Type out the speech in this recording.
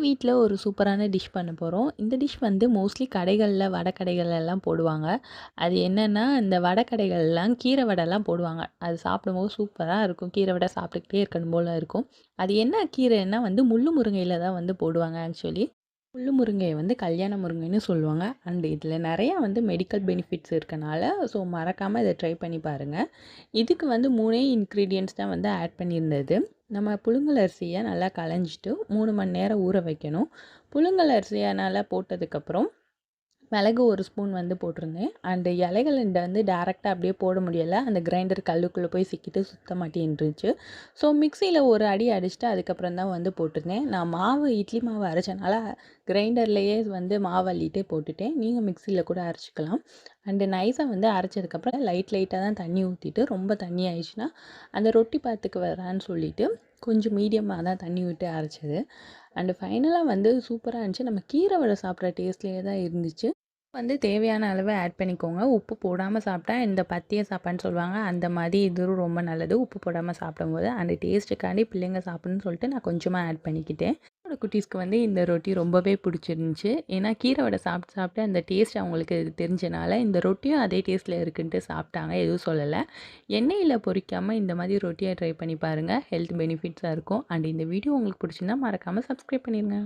வீட்டில் ஒரு சூப்பரான டிஷ் பண்ண போகிறோம் இந்த டிஷ் வந்து மோஸ்ட்லி கடைகளில் வடை கடைகளெல்லாம் போடுவாங்க. அது என்னென்னா இந்த வடை கடைகள்லாம் கீரை வடைலாம் போடுவாங்க. அது சாப்பிடும்போது சூப்பராக இருக்கும். கீரை வடை சாப்பிட்டுக்கிட்டே இருக்கணும் போல் இருக்கும். அது என்ன கீரைன்னா வந்து முள்ளு முருங்கையில் தான் வந்து போடுவாங்க ஆக்சுவலி முள்ளு முருங்கையை வந்து கல்யாண முருங்கைன்னு சொல்லுவாங்க. அண்ட் இதில் நிறையா வந்து மெடிக்கல் பெனிஃபிட்ஸ் இருக்கனால ஸோ மறக்காமல் இதை ட்ரை பண்ணி பாருங்கள் இதுக்கு வந்து மூணே இன்க்ரீடியன்ட்ஸ் தான் வந்து ஆட் பண்ணியிருந்தது. நம்ம புழுங்கல் அரிசியை நல்லா களைஞ்சிட்டு மூணு மணி நேரம் ஊற வைக்கணும். புழுங்கல் அரிசியை நல்லா போட்டதுக்கப்புறம் மிளகு ஒரு ஸ்பூன் வந்து போட்டிருந்தேன். அண்டு இலைகள் வந்து டேரெக்டாக அப்படியே போட முடியலை. அந்த கிரைண்டர் கல்லுக்குள்ளே போய் சிக்கிட்டு சுத்த மாட்டேன்ருச்சு ஸோ மிக்சியில் ஒரு அடி அடிச்சுட்டு அதுக்கப்புறம் தான் வந்து போட்டிருந்தேன். நான் மாவு இட்லி மாவு அரைச்சனால கிரைண்டர்லேயே வந்து மாவு அள்ளிட்டே போட்டுட்டேன். நீங்கள் மிக்சியில் கூட அரைச்சிக்கலாம். அண்டு நைஸாக வந்து அரைச்சதுக்கப்புறம் லைட் லைட்டாக தான் தண்ணி ஊற்றிட்டு ரொம்ப தண்ணி ஆயிடுச்சுன்னா அந்த ரொட்டி பாத்துக்கு வரான்னு சொல்லிவிட்டு கொஞ்சம் மீடியமாக தான் தண்ணி விட்டு அரைச்சது. அண்டு ஃபைனலாக வந்து சூப்பராக இருந்துச்சு. நம்ம கீரை வடை சாப்பிட்ற டேஸ்ட்லேயே தான் இருந்துச்சு. வந்து தேவையான அளவு ஆட் பண்ணிக்கோங்க. உப்பு போடாமல் சாப்பிட்டா இந்த பத்திய சாப்பாடுன்னு சொல்லுவாங்க. அந்த மாதிரி இதுவும் ரொம்ப நல்லது. உப்பு போடாமல் சாப்பிடும்போது அந்த டேஸ்ட்டுக்காண்டி பிள்ளைங்க சாப்பிடணும்னு சொல்லிட்டு நான் கொஞ்சமாக ஆட் பண்ணிக்கிட்டேன். என்னோட குட்டீஸ்க்கு வந்து இந்த ரொட்டி ரொம்பவே பிடிச்சிருந்துச்சி. ஏன்னா கீரை வடை சாப்பிட்டு சாப்பிட்டு அந்த டேஸ்ட் அவங்களுக்கு தெரிஞ்சனால இந்த ரொட்டியும் அதே டேஸ்ட்டில் இருக்குன்ட்டு சாப்பிட்டாங்க. எதுவும் சொல்லலை. எண்ணெயில் பொரிக்காமல் இந்த மாதிரி ரொட்டியை ட்ரை பண்ணி பாருங்கள் ஹெல்த் பெனிஃபிட்ஸாக இருக்கும். அண்ட் இந்த வீடியோ உங்களுக்கு பிடிச்சிருந்தா மறக்காமல் சப்ஸ்கிரைப் பண்ணிடுங்க